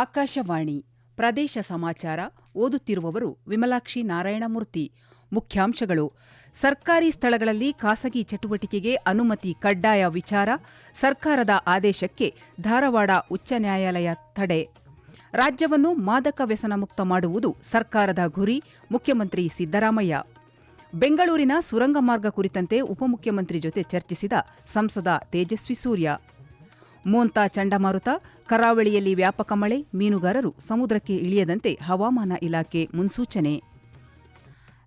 ಆಕಾಶವಾಣಿ ಪ್ರದೇಶ ಸಮಾಚಾರ ಓದುತ್ತಿರುವವರು ವಿಮಲಾಕ್ಷಿ ನಾರಾಯಣಮೂರ್ತಿ. ಮುಖ್ಯಾಂಶಗಳು. ಸರ್ಕಾರಿ ಸ್ಥಳಗಳಲ್ಲಿ ಖಾಸಗಿ ಚಟುವಟಿಕೆಗೆ ಅನುಮತಿ ಕಡ್ಡಾಯ ವಿಚಾರ, ಸರ್ಕಾರದ ಆದೇಶಕ್ಕೆ ಧಾರವಾಡ ಉಚ್ಚ ನ್ಯಾಯಾಲಯ ತಡೆ. ರಾಜ್ಯವನ್ನು ಮಾದಕ ವ್ಯಸನ ಮುಕ್ತ ಮಾಡುವುದು ಸರ್ಕಾರದ ಗುರಿ, ಮುಖ್ಯಮಂತ್ರಿ ಸಿದ್ದರಾಮಯ್ಯ. ಬೆಂಗಳೂರಿನ ಸುರಂಗ ಮಾರ್ಗ ಕುರಿತಂತೆ ಉಪಮುಖ್ಯಮಂತ್ರಿ ಜೊತೆ ಚರ್ಚಿಸಿದ ಸಂಸದ ತೇಜಸ್ವಿ ಸೂರ್ಯ. ಮೋಂತಾ ಚಂಡಮಾರುತ, ಕರಾವಳಿಯಲ್ಲಿ ವ್ಯಾಪಕ ಮಳೆ, ಮೀನುಗಾರರು ಸಮುದ್ರಕ್ಕೆ ಇಳಿಯದಂತೆ ಹವಾಮಾನ ಇಲಾಖೆ ಮುನ್ಸೂಚನೆ.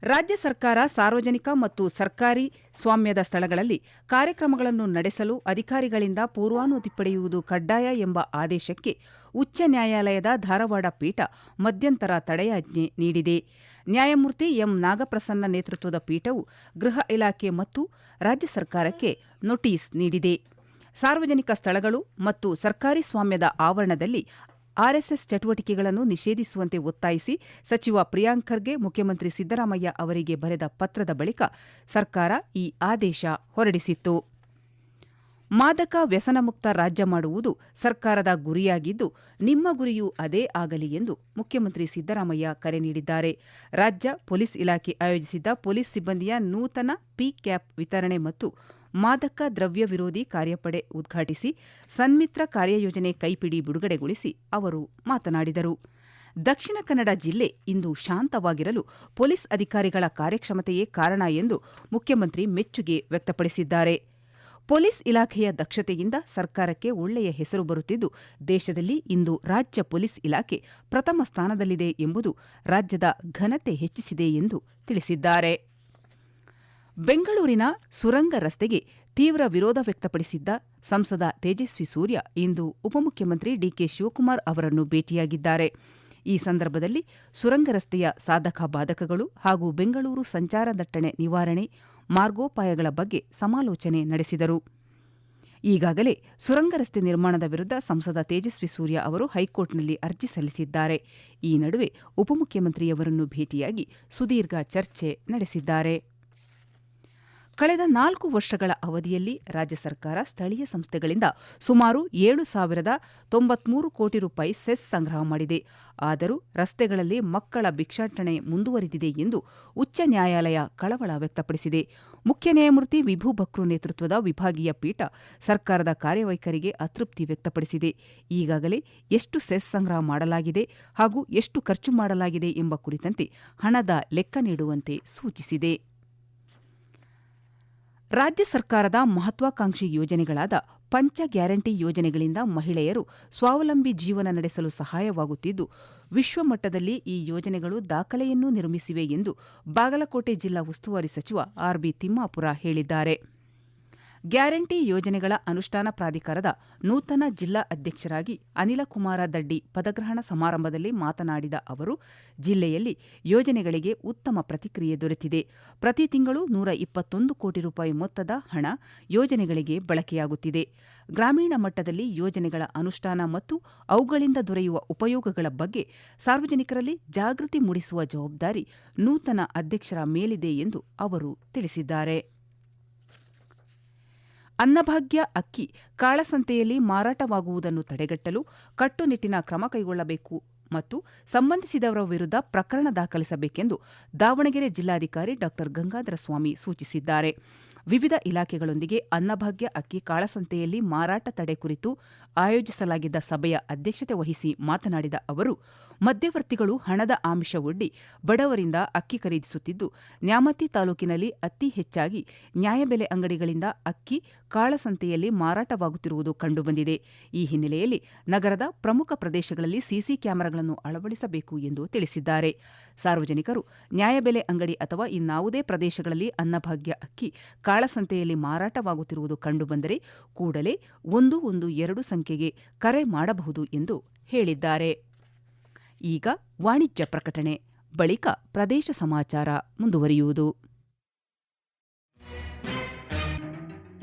ರಾಜ್ಯ ಸರ್ಕಾರ ಸಾರ್ವಜನಿಕ ಮತ್ತು ಸರ್ಕಾರಿ ಸ್ವಾಮ್ಯದ ಸ್ಥಳಗಳಲ್ಲಿ ಕಾರ್ಯಕ್ರಮಗಳನ್ನು ನಡೆಸಲು ಅಧಿಕಾರಿಗಳಿಂದ ಪೂರ್ವಾನುಮತಿ ಪಡೆಯುವುದು ಕಡ್ಡಾಯ ಎಂಬ ಆದೇಶಕ್ಕೆ ಉಚ್ಚ ನ್ಯಾಯಾಲಯದ ಧಾರವಾಡ ಪೀಠ ಮಧ್ಯಂತರ ತಡೆಯಾಜ್ಞೆ ನೀಡಿದೆ. ನ್ಯಾಯಮೂರ್ತಿ ಎಂ. ನಾಗಪ್ರಸನ್ನ ನೇತೃತ್ವದ ಪೀಠವು ಗೃಹ ಇಲಾಖೆ ಮತ್ತು ರಾಜ್ಯ ಸರ್ಕಾರಕ್ಕೆ ನೋಟಿಸ್ ನೀಡಿದೆ. ಸಾರ್ವಜನಿಕ ಸ್ಥಳಗಳು ಮತ್ತು ಸರ್ಕಾರಿ ಸ್ವಾಮ್ಯದ ಆವರಣದಲ್ಲಿ ಆರ್ಎಸ್ಎಸ್ ಚಟುವಟಿಕೆಗಳನ್ನು ನಿಷೇಧಿಸುವಂತೆ ಒತ್ತಾಯಿಸಿ ಸಚಿವ ಪ್ರಿಯಾಂಕ್ ಖರ್ಗೆ, ಮುಖ್ಯಮಂತ್ರಿ ಸಿದ್ದರಾಮಯ್ಯ ಅವರಿಗೆ ಬರೆದ ಪತ್ರದ ಬಳಿಕ ಸರ್ಕಾರ ಈ ಆದೇಶ ಹೊರಡಿಸಿತ್ತು. ಮಾದಕ ವ್ಯಸನಮುಕ್ತ ರಾಜ್ಯ ಮಾಡುವುದು ಸರ್ಕಾರದ ಗುರಿಯಾಗಿದ್ದು, ನಿಮ್ಮ ಗುರಿಯೂ ಅದೇ ಆಗಲಿ ಎಂದು ಮುಖ್ಯಮಂತ್ರಿ ಸಿದ್ದರಾಮಯ್ಯ ಕರೆ ನೀಡಿದ್ದಾರೆ. ರಾಜ್ಯ ಪೊಲೀಸ್ ಇಲಾಖೆ ಆಯೋಜಿಸಿದ್ದ ಪೊಲೀಸ್ ಸಿಬ್ಬಂದಿಯ ನೂತನ ಪಿ ಕ್ಯಾಪ್ ವಿತರಣೆ ಮತ್ತು ಮಾದಕ ದ್ರವ್ಯ ವಿರೋಧಿ ಕಾರ್ಯಪಡೆ ಉದ್ಘಾಟಿಸಿ ಸನ್ಮಿತ್ರ ಕಾರ್ಯಯೋಜನೆ ಕೈಪಿಡಿ ಬಿಡುಗಡೆಗೊಳಿಸಿ ಅವರು ಮಾತನಾಡಿದರು. ದಕ್ಷಿಣ ಕನ್ನಡ ಜಿಲ್ಲೆ ಇಂದು ಶಾಂತವಾಗಿರಲು ಪೊಲೀಸ್ ಅಧಿಕಾರಿಗಳ ಕಾರ್ಯಕ್ಷಮತೆಯೇ ಕಾರಣ ಎಂದು ಮುಖ್ಯಮಂತ್ರಿ ಮೆಚ್ಚುಗೆ ವ್ಯಕ್ತಪಡಿಸಿದ್ದಾರೆ. ಪೊಲೀಸ್ ಇಲಾಖೆಯ ದಕ್ಷತೆಯಿಂದ ಸರ್ಕಾರಕ್ಕೆ ಒಳ್ಳೆಯ ಹೆಸರು ಬರುತ್ತಿದ್ದು, ದೇಶದಲ್ಲಿ ಇಂದು ರಾಜ್ಯ ಪೊಲೀಸ್ ಇಲಾಖೆ ಪ್ರಥಮ ಸ್ಥಾನದಲ್ಲಿದೆ ಎಂಬುದು ರಾಜ್ಯದ ಘನತೆ ಹೆಚ್ಚಿಸಿದೆ ಎಂದು ತಿಳಿಸಿದ್ದಾರೆ. ಬೆಂಗಳೂರಿನ ಸುರಂಗ ರಸ್ತೆಗೆ ತೀವ್ರ ವಿರೋಧ ವ್ಯಕ್ತಪಡಿಸಿದ್ದ ಸಂಸದ ತೇಜಸ್ವಿ ಸೂರ್ಯ ಇಂದು ಉಪಮುಖ್ಯಮಂತ್ರಿ ಡಿಕೆ ಶಿವಕುಮಾರ್ ಅವರನ್ನು ಭೇಟಿಯಾಗಿದ್ದಾರೆ. ಈ ಸಂದರ್ಭದಲ್ಲಿ ಸುರಂಗ ರಸ್ತೆಯ ಸಾಧಕ ಬಾಧಕಗಳು ಹಾಗೂ ಬೆಂಗಳೂರು ಸಂಚಾರ ದಟ್ಟಣೆ ನಿವಾರಣೆ ಮಾರ್ಗೋಪಾಯಗಳ ಬಗ್ಗೆ ಸಮಾಲೋಚನೆ ನಡೆಸಿದರು. ಈಗಾಗಲೇ ಸುರಂಗ ರಸ್ತೆ ನಿರ್ಮಾಣದ ವಿರುದ್ಧ ಸಂಸದ ತೇಜಸ್ವಿ ಸೂರ್ಯ ಅವರು ಹೈಕೋರ್ಟ್ನಲ್ಲಿ ಅರ್ಜಿ ಸಲ್ಲಿಸಿದ್ದಾರೆ. ಈ ನಡುವೆ ಉಪಮುಖ್ಯಮಂತ್ರಿಯವರನ್ನು ಭೇಟಿಯಾಗಿ ಸುದೀರ್ಘ ಚರ್ಚೆ ನಡೆಸಿದ್ದಾರೆ. ಕಳೆದ ನಾಲ್ಕು ವರ್ಷಗಳ ಅವಧಿಯಲ್ಲಿ ರಾಜ್ಯ ಸರ್ಕಾರ ಸ್ಥಳೀಯ ಸಂಸ್ಥೆಗಳಿಂದ ಸುಮಾರು ಏಳು ಸಾವಿರದ ತೊಂಬತ್ಮೂರು ಕೋಟಿ ರೂಪಾಯಿ ಸೆಸ್ ಸಂಗ್ರಹ ಮಾಡಿದೆ. ಆದರೂ ರಸ್ತೆಗಳಲ್ಲಿ ಮಕ್ಕಳ ಭಿಕ್ಷಾಟನೆ ಮುಂದುವರಿದಿದೆ ಎಂದು ಉಚ್ಚ ನ್ಯಾಯಾಲಯ ಕಳವಳ ವ್ಯಕ್ತಪಡಿಸಿದೆ. ಮುಖ್ಯ ನ್ಯಾಯಮೂರ್ತಿ ವಿಭು ಭಕ್ರು ನೇತೃತ್ವದ ವಿಭಾಗೀಯ ಪೀಠ ಸರ್ಕಾರದ ಕಾರ್ಯವೈಖರಿಗೆ ಅತೃಪ್ತಿ ವ್ಯಕ್ತಪಡಿಸಿದೆ. ಈಗಾಗಲೇ ಎಷ್ಟು ಸೆಸ್ ಸಂಗ್ರಹ ಮಾಡಲಾಗಿದೆ ಹಾಗೂ ಎಷ್ಟು ಖರ್ಚು ಮಾಡಲಾಗಿದೆ ಎಂಬ ಕುರಿತಂತೆ ಹಣದ ಲೆಕ್ಕ ನೀಡುವಂತೆ ಸೂಚಿಸಿದೆ. ರಾಜ್ಯ ಸರ್ಕಾರದ ಮಹತ್ವಾಕಾಂಕ್ಷಿ ಯೋಜನೆಗಳಾದ ಪಂಚ ಗ್ಯಾರಂಟಿ ಯೋಜನೆಗಳಿಂದ ಮಹಿಳೆಯರು ಸ್ವಾವಲಂಬಿ ಜೀವನ ನಡೆಸಲು ಸಹಾಯವಾಗುತ್ತಿದ್ದು ವಿಶ್ವಮಟ್ಟದಲ್ಲಿ ಈ ಯೋಜನೆಗಳು ದಾಖಲೆಯನ್ನೂ ನಿರ್ಮಿಸಿವೆ ಎಂದು ಬಾಗಲಕೋಟೆ ಜಿಲ್ಲಾ ಉಸ್ತುವಾರಿ ಸಚಿವ ಆರ್ಬಿ ತಿಮ್ಮಾಪುರ ಹೇಳಿದ್ದಾರೆ. ಗ್ಯಾರಂಟಿ ಯೋಜನೆಗಳ ಅನುಷ್ಠಾನ ಪ್ರಾಧಿಕಾರದ ನೂತನ ಜಿಲ್ಲಾ ಅಧ್ಯಕ್ಷರಾಗಿ ಅನಿಲಕುಮಾರ ದಡ್ಡಿ ಪದಗ್ರಹಣ ಸಮಾರಂಭದಲ್ಲಿ ಮಾತನಾಡಿದ ಅವರು, ಜಿಲ್ಲೆಯಲ್ಲಿ ಯೋಜನೆಗಳಿಗೆ ಉತ್ತಮ ಪ್ರತಿಕ್ರಿಯೆ ದೊರೆತಿದೆ. ಪ್ರತಿ ತಿಂಗಳು ನೂರ ಇಪ್ಪತ್ತೊಂದು ಕೋಟಿ ರೂಪಾಯಿ ಮೊತ್ತದ ಹಣ ಯೋಜನೆಗಳಿಗೆ ಬಳಕೆಯಾಗುತ್ತಿದೆ. ಗ್ರಾಮೀಣ ಮಟ್ಟದಲ್ಲಿ ಯೋಜನೆಗಳ ಅನುಷ್ಠಾನ ಮತ್ತು ಅವುಗಳಿಂದ ದೊರೆಯುವ ಉಪಯೋಗಗಳ ಬಗ್ಗೆ ಸಾರ್ವಜನಿಕರಲ್ಲಿ ಜಾಗೃತಿ ಮೂಡಿಸುವ ಜವಾಬ್ದಾರಿ ನೂತನ ಅಧ್ಯಕ್ಷರ ಮೇಲಿದೆ ಎಂದು ಅವರು ತಿಳಿಸಿದ್ದಾರೆ. ಅನ್ನಭಾಗ್ಯ, ಅಕ್ಕಿ, ಕಾಳಸಂತೆಯಲ್ಲಿ ಮಾರಾಟವಾಗುವುದನ್ನು ತಡೆಗಟ್ಟಲು ಕಟ್ಟುನಿಟ್ಟಿನ ಕ್ರಮ ಕೈಗೊಳ್ಳಬೇಕು ಮತ್ತು ಸಂಬಂಧಿಸಿದವರ ವಿರುದ್ಧ ಪ್ರಕರಣ ದಾಖಲಿಸಬೇಕೆಂದು ದಾವಣಗೆರೆ ಜಿಲ್ಲಾಧಿಕಾರಿ ಡಾ. ಗಂಗಾಧರ ಸ್ವಾಮಿ ಸೂಚಿಸಿದ್ದಾರೆ. ವಿವಿಧ ಇಲಾಖೆಗಳೊಂದಿಗೆ ಅನ್ನಭಾಗ್ಯ, ಅಕ್ಕಿ, ಕಾಳಸಂತೆಯಲ್ಲಿ ಮಾರಾಟ ತಡೆ ಕುರಿತು ಆಯೋಜಿಸಲಾಗಿದ್ದ ಸಭೆಯ ಅಧ್ಯಕ್ಷತೆ ವಹಿಸಿ ಮಾತನಾಡಿದ ಅವರು ಮಧ್ಯವರ್ತಿಗಳು ಹಣದ ಆಮಿಷವೊಡ್ಡಿ ಬಡವರಿಂದ ಅಕ್ಕಿ ಖರೀದಿಸುತ್ತಿದ್ದು, ನ್ಯಾಮತಿ ತಾಲೂಕಿನಲ್ಲಿ ಅತಿ ಹೆಚ್ಚಾಗಿ ನ್ಯಾಯಬೆಲೆ ಅಂಗಡಿಗಳಿಂದ ಅಕ್ಕಿ ಕಾಳಸಂತೆಯಲ್ಲಿ ಮಾರಾಟವಾಗುತ್ತಿರುವುದು ಕಂಡುಬಂದಿದೆ. ಈ ಹಿನ್ನೆಲೆಯಲ್ಲಿ ನಗರದ ಪ್ರಮುಖ ಪ್ರದೇಶಗಳಲ್ಲಿ ಸಿಸಿ ಕ್ಯಾಮೆರಾಗಳನ್ನು ಅಳವಡಿಸಬೇಕು ಎಂದು ತಿಳಿಸಿದ್ದಾರೆ. ಸಾರ್ವಜನಿಕರು ನ್ಯಾಯಬೆಲೆ ಅಂಗಡಿ ಅಥವಾ ಇನ್ನಾವುದೇ ಪ್ರದೇಶಗಳಲ್ಲಿ ಅನ್ನಭಾಗ್ಯ ಅಕ್ಕಿ ಕಾಳಸಂತೆಯಲ್ಲಿ ಮಾರಾಟವಾಗುತ್ತಿರುವುದು ಕಂಡುಬಂದರೆ ಕೂಡಲೇ ಒಂದು ಒಂದು ಎರಡು ಸಂಖ್ಯೆಗೆ ಕರೆ ಮಾಡಬಹುದು ಎಂದು ಹೇಳಿದ್ದಾರೆ. ಈಗ ವಾಣಿಜ್ಯ ಪ್ರಕಟಣೆ. ಬಳಿಕ ಪ್ರದೇಶ ಸಮಾಚಾರ ಮುಂದುವರಿಯುವುದು.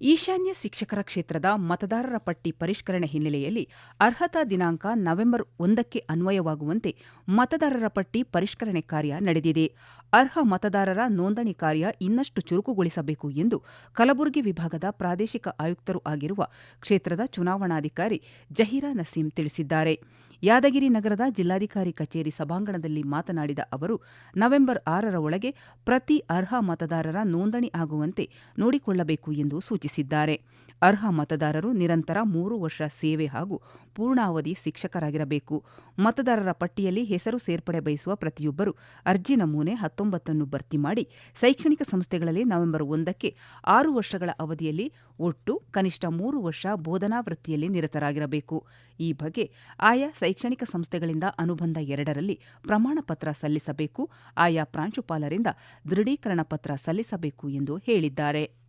ಈಶಾನ್ಯ ಶಿಕ್ಷಕರ ಕ್ಷೇತ್ರದ ಮತದಾರರ ಪಟ್ಟಿ ಪರಿಷ್ಕರಣೆ ಹಿನ್ನೆಲೆಯಲ್ಲಿ ಅರ್ಹತಾ ದಿನಾಂಕ ನವೆಂಬರ್ ಒಂದಕ್ಕೆ ಅನ್ವಯವಾಗುವಂತೆ ಮತದಾರರ ಪಟ್ಟಿ ಪರಿಷ್ಕರಣೆ ಕಾರ್ಯ ನಡೆದಿದೆ. ಅರ್ಹ ಮತದಾರರ ನೋಂದಣಿ ಕಾರ್ಯ ಇನ್ನಷ್ಟು ಚುರುಕುಗೊಳಿಸಬೇಕು ಎಂದು ಕಲಬುರಗಿ ವಿಭಾಗದ ಪ್ರಾದೇಶಿಕ ಆಯುಕ್ತರೂ ಆಗಿರುವ ಕ್ಷೇತ್ರದ ಚುನಾವಣಾಧಿಕಾರಿ ಜಹೀರಾ ನಸೀಂ ತಿಳಿಸಿದ್ದಾರೆ. ಯಾದಗಿರಿ ನಗರದ ಜಿಲ್ಲಾಧಿಕಾರಿ ಕಚೇರಿ ಸಭಾಂಗಣದಲ್ಲಿ ಮಾತನಾಡಿದ ಅವರು, ನವೆಂಬರ್ ಆರರ ಒಳಗೆ ಪ್ರತಿ ಅರ್ಹ ಮತದಾರರ ನೋಂದಣಿ ಆಗುವಂತೆ ನೋಡಿಕೊಳ್ಳಬೇಕು ಎಂದು ಸೂಚಿಸಿದ್ದಾರೆ. ಅರ್ಹ ಮತದಾರರು ನಿರಂತರ ಮೂರು ವರ್ಷ ಸೇವೆ ಹಾಗೂ ಪೂರ್ಣಾವಧಿ ಶಿಕ್ಷಕರಾಗಿರಬೇಕು. ಮತದಾರರ ಪಟ್ಟಿಯಲ್ಲಿ ಹೆಸರು ಸೇರ್ಪಡೆ ಬಯಸುವ ಪ್ರತಿಯೊಬ್ಬರು ಅರ್ಜಿ ನಮೂನೆ ಹತ್ತೊಂಬತ್ತನ್ನು ಭರ್ತಿ ಮಾಡಿ ಶೈಕ್ಷಣಿಕ ಸಂಸ್ಥೆಗಳಲ್ಲಿ ನವೆಂಬರ್ ಒಂದಕ್ಕೆ ಆರು ವರ್ಷಗಳ ಅವಧಿಯಲ್ಲಿ ಒಟ್ಟು ಕನಿಷ್ಠ ಮೂರು ವರ್ಷ ಬೋಧನಾ ವೃತ್ತಿಯಲ್ಲಿ ನಿರತರಾಗಿರಬೇಕು. ಈ ಬಗ್ಗೆ ಆಯಾ ಶೈಕ್ಷಣಿಕ ಸಂಸ್ಥೆಗಳಿಂದ ಅನುಬಂಧ ಎರಡರಲ್ಲಿ ಪ್ರಮಾಣ ಪತ್ರ ಸಲ್ಲಿಸಬೇಕು. ಆಯಾ ಪ್ರಾಂಶುಪಾಲರಿಂದ ದೃಢೀಕರಣ ಪತ್ರ ಸಲ್ಲಿಸಬೇಕು ಎಂದು ಹೇಳಿದ್ದಾರೆ.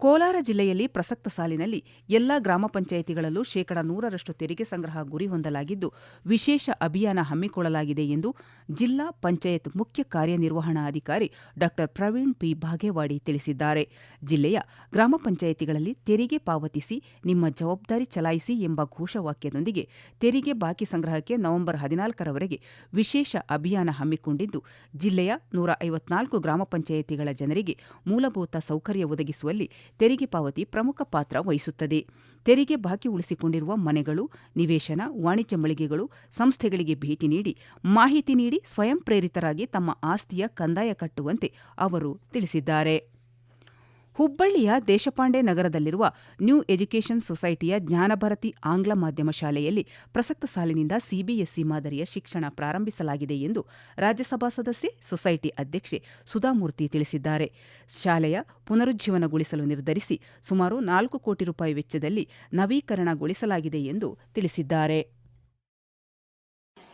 ಕೋಲಾರ ಜಿಲ್ಲೆಯಲ್ಲಿ ಪ್ರಸಕ್ತ ಸಾಲಿನಲ್ಲಿ ಎಲ್ಲಾ ಗ್ರಾಮ ಪಂಚಾಯಿತಿಗಳಲ್ಲೂ ಶೇಕಡ ನೂರರಷ್ಟು ತೆರಿಗೆ ಸಂಗ್ರಹ ಗುರಿ ಹೊಂದಲಾಗಿದ್ದು, ವಿಶೇಷ ಅಭಿಯಾನ ಹಮ್ಮಿಕೊಳ್ಳಲಾಗಿದೆ ಎಂದು ಜಿಲ್ಲಾ ಪಂಚಾಯತ್ ಮುಖ್ಯ ಕಾರ್ಯನಿರ್ವಹಣಾಧಿಕಾರಿ ಡಾ. ಪ್ರವೀಣ್ ಪಿ. ಬಾಗೇವಾಡಿ ತಿಳಿಸಿದ್ದಾರೆ. ಜಿಲ್ಲೆಯ ಗ್ರಾಮ ಪಂಚಾಯಿತಿಗಳಲ್ಲಿ ತೆರಿಗೆ ಪಾವತಿಸಿ, ನಿಮ್ಮ ಜವಾಬ್ದಾರಿ ಚಲಾಯಿಸಿ ಎಂಬ ಘೋಷವಾಕ್ಯದೊಂದಿಗೆ ತೆರಿಗೆ ಬಾಕಿ ಸಂಗ್ರಹಕ್ಕೆ ನವೆಂಬರ್ ಹದಿನಾಲ್ಕರವರೆಗೆ ವಿಶೇಷ ಅಭಿಯಾನ ಹಮ್ಮಿಕೊಂಡಿದ್ದು, ಜಿಲ್ಲೆಯ ನೂರ ಐವತ್ನಾಲ್ಕು ಗ್ರಾಮ ಪಂಚಾಯಿತಿಗಳ ಜನರಿಗೆ ಮೂಲಭೂತ ಸೌಕರ್ಯ ಒದಗಿಸುವಲ್ಲಿ ತೆರಿಗೆ ಪಾವತಿ ಪ್ರಮುಖ ಪಾತ್ರ ವಹಿಸುತ್ತದೆ. ತೆರಿಗೆ ಬಾಕಿ ಉಳಿಸಿಕೊಂಡಿರುವ ಮನೆಗಳು, ನಿವೇಶನ, ವಾಣಿಜ್ಯ ಮಳಿಗೆಗಳು, ಸಂಸ್ಥೆಗಳಿಗೆ ಭೇಟಿ ನೀಡಿ ಮಾಹಿತಿ ನೀಡಿ ಸ್ವಯಂ ಪ್ರೇರಿತರಾಗಿ ತಮ್ಮ ಆಸ್ತಿಯ ಕಂದಾಯ ಕಟ್ಟುವಂತೆ ಅವರು ತಿಳಿಸಿದ್ದಾರೆ. ಹುಬ್ಬಳ್ಳಿಯ ದೇಶಪಾಂಡೆ ನಗರದಲ್ಲಿರುವ ನ್ಯೂ ಎಜುಕೇಷನ್ ಸೊಸೈಟಿಯ ಜ್ಞಾನಭಾರತಿ ಆಂಗ್ಲ ಮಾಧ್ಯಮ ಶಾಲೆಯಲ್ಲಿ ಪ್ರಸಕ್ತ ಸಾಲಿನಿಂದ ಸಿಬಿಎಸ್ಇ ಮಾದರಿಯ ಶಿಕ್ಷಣ ಪ್ರಾರಂಭಿಸಲಾಗಿದೆ ಎಂದು ರಾಜ್ಯಸಭಾ ಸದಸ್ಯೆ, ಸೊಸೈಟಿ ಅಧ್ಯಕ್ಷೆ ಸುಧಾಮೂರ್ತಿ ತಿಳಿಸಿದ್ದಾರೆ. ಶಾಲೆಯ ಪುನರುಜ್ಜೀವನಗೊಳಿಸಲು ನಿರ್ಧರಿಸಿ ಸುಮಾರು ನಾಲ್ಕು ಕೋಟಿ ರೂಪಾಯಿ ವೆಚ್ಚದಲ್ಲಿ ನವೀಕರಣಗೊಳಿಸಲಾಗಿದೆ ಎಂದು ತಿಳಿಸಿದ್ದಾರೆ.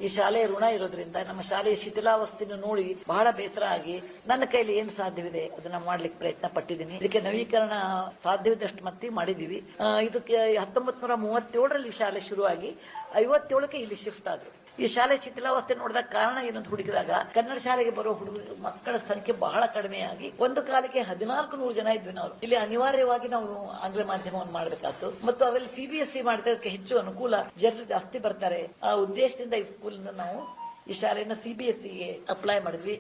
ಈ ಶಾಲೆಯ ಋಣ ಇರೋದ್ರಿಂದ ನಮ್ಮ ಶಾಲೆಯ ಶಿಥಿಲಾವಸ್ಥೆಯನ್ನು ನೋಡಿ ಬಹಳ ಬೇಸರ ಆಗಿ ನನ್ನ ಕೈಲಿ ಏನ್ ಸಾಧ್ಯವಿದೆ ಅದನ್ನ ಮಾಡ್ಲಿಕ್ಕೆ ಪ್ರಯತ್ನ ಪಟ್ಟಿದ್ದೀನಿ. ಇದಕ್ಕೆ ನವೀಕರಣ ಸಾಧ್ಯವಿದ್ದಷ್ಟು ಮಟ್ಟಿಗೆ ಮಾಡಿದೀವಿ ಇದಕ್ಕೆ ಹತ್ತೊಂಬತ್ ನೂರ ಮೂವತ್ತೇಳರಲ್ಲಿ ಶಾಲೆ ಶುರುವಾಗಿ ಐವತ್ತೇಳಕ್ಕೆ ಇಲ್ಲಿ ಶಿಫ್ಟ್ ಆದ್ರು. ಈ ಶಾಲೆ ಶಿಥಿಲಾವಸ್ಥೆ ನೋಡಿದಾಗ ಕಾರಣ ಏನಂತ ಹುಡುಕಿದಾಗ ಕನ್ನಡ ಶಾಲೆಗೆ ಬರೋ ಹುಡುಗ ಮಕ್ಕಳ ಸಂಖ್ಯೆ ಬಹಳ ಕಡಿಮೆಯಾಗಿ ಒಂದು ಕಾಲಕ್ಕೆ ಹದಿನಾಲ್ಕು ನೂರು ಜನ ಇದ್ವಿ ನಾವು. ಇಲ್ಲಿ ಅನಿವಾರ್ಯವಾಗಿ ನಾವು ಆಂಗ್ಲ ಮಾಧ್ಯಮವನ್ನು ಮಾಡಬೇಕಾಯ್ತು. ಮತ್ತು ಅದರಲ್ಲಿ ಸಿಬಿಎಸ್ಇ ಮಾಡಿದಕ್ಕೆ ಹೆಚ್ಚು ಅನುಕೂಲ ಜನರು ಜಾಸ್ತಿ ಬರ್ತಾರೆ. ಆ ಉದ್ದೇಶದಿಂದ ಈ ಸ್ಕೂಲ್ ನಾವು ಈ ಶಾಲೆಯನ್ನ ಸಿಬಿಎಸ್ಇಗೆ ಅಪ್ಲೈ ಮಾಡಿದ್ವಿ.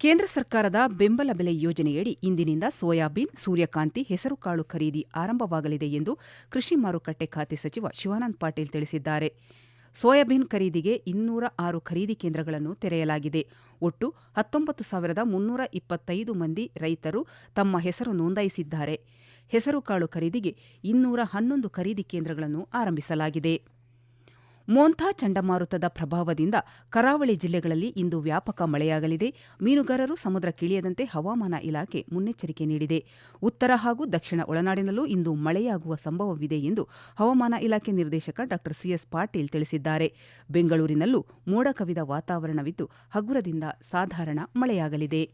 ಕೇಂದ್ರ ಸರ್ಕಾರದ ಬೆಂಬಲ ಬೆಲೆ ಯೋಜನೆಯಡಿ ಇಂದಿನಿಂದ ಸೋಯಾಬೀನ್, ಸೂರ್ಯಕಾಂತಿ, ಹೆಸರುಕಾಳು ಖರೀದಿ ಆರಂಭವಾಗಲಿದೆ ಎಂದು ಕೃಷಿ ಮಾರುಕಟ್ಟೆ ಖಾತೆ ಸಚಿವ ಶಿವಾನಂದ ಪಾಟೀಲ್ ತಿಳಿಸಿದ್ದಾರೆ. ಸೋಯಾಬೀನ್ ಖರೀದಿಗೆ ಇನ್ನೂರ ಆರು ಖರೀದಿ ಕೇಂದ್ರಗಳನ್ನು ತೆರೆಯಲಾಗಿದೆ. ಒಟ್ಟು ಹತ್ತೊಂಬತ್ತು ಸಾವಿರದ ಮುನ್ನೂರ ಇಪ್ಪತ್ತೈದು ಮಂದಿ ರೈತರು ತಮ್ಮ ಹೆಸರು ನೋಂದಾಯಿಸಿದ್ದಾರೆ. ಹೆಸರುಕಾಳು ಖರೀದಿಗೆ ಇನ್ನೂರ ಹನ್ನೊಂದು ಖರೀದಿ ಕೇಂದ್ರಗಳನ್ನು ಆರಂಭಿಸಲಾಗಿದೆ. ಮೋಂಥಾ ಚಂಡಮಾರುತದ ಪ್ರಭಾವದಿಂದ ಕರಾವಳಿ ಜಿಲ್ಲೆಗಳಲ್ಲಿ ಇಂದು ವ್ಯಾಪಕ ಮಳೆಯಾಗಲಿದೆ. ಮೀನುಗಾರರು ಸಮುದ್ರಕ್ಕಿಳಿಯದಂತೆ ಹವಾಮಾನ ಇಲಾಖೆ ಮುನ್ನೆಚ್ಚರಿಕೆ ನೀಡಿದೆ. ಉತ್ತರ ಹಾಗೂ ದಕ್ಷಿಣ ಒಳನಾಡಿನಲ್ಲೂ ಇಂದು ಮಳೆಯಾಗುವ ಸಂಭವವಿದೆ ಎಂದು ಹವಾಮಾನ ಇಲಾಖೆ ನಿರ್ದೇಶಕ ಡಾ ಸಿಎಸ್ ಪಾಟೀಲ್ ತಿಳಿಸಿದ್ದಾರೆ. ಬೆಂಗಳೂರಿನಲ್ಲೂ ಮೋಡ ಕವಿದ ವಾತಾವರಣವಿದ್ದು, ಹಗುರದಿಂದ ಸಾಧಾರಣ ಮಳೆಯಾಗಲಿದೆ.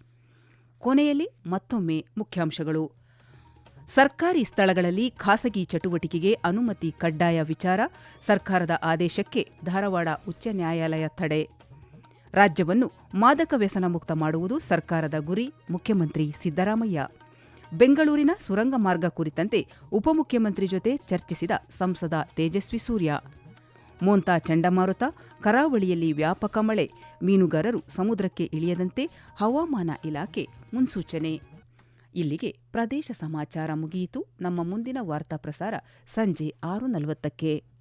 ಕೊನೆಯಲ್ಲಿ ಮತ್ತೊಮ್ಮೆ ಮುಖ್ಯಾಂಶಗಳು. ಸರ್ಕಾರಿ ಸ್ಥಳಗಳಲ್ಲಿ ಖಾಸಗಿ ಚಟುವಟಿಕೆಗೆ ಅನುಮತಿ ಕಡ್ಡಾಯ ವಿಚಾರ ಸರ್ಕಾರದ ಆದೇಶಕ್ಕೆ ಧಾರವಾಡ ಉಚ್ಚ ನ್ಯಾಯಾಲಯ ತಡೆ. ರಾಜ್ಯವನ್ನು ಮಾದಕ ವ್ಯಸನ ಮುಕ್ತ ಮಾಡುವುದು ಸರ್ಕಾರದ ಗುರಿ, ಮುಖ್ಯಮಂತ್ರಿ ಸಿದ್ದರಾಮಯ್ಯ. ಬೆಂಗಳೂರಿನ ಸುರಂಗ ಮಾರ್ಗ ಕುರಿತಂತೆ ಉಪಮುಖ್ಯಮಂತ್ರಿ ಜೊತೆ ಚರ್ಚಿಸಿದ ಸಂಸದ ತೇಜಸ್ವಿ ಸೂರ್ಯ. ಮೋಂತಾ ಚಂಡಮಾರುತ, ಕರಾವಳಿಯಲ್ಲಿ ವ್ಯಾಪಕ ಮಳೆ, ಮೀನುಗಾರರು ಸಮುದ್ರಕ್ಕೆ ಇಳಿಯದಂತೆ ಹವಾಮಾನ ಇಲಾಖೆ ಮುನ್ಸೂಚನೆ. ಇಲ್ಲಿಗೆ ಪ್ರದೇಶ ಸಮಾಚಾರ ಮುಗಿಯಿತು. ನಮ್ಮ ಮುಂದಿನ ವಾರ್ತಾ ಪ್ರಸಾರ ಸಂಜೆ ಆರು ನಲವತ್ತಕ್ಕೆ.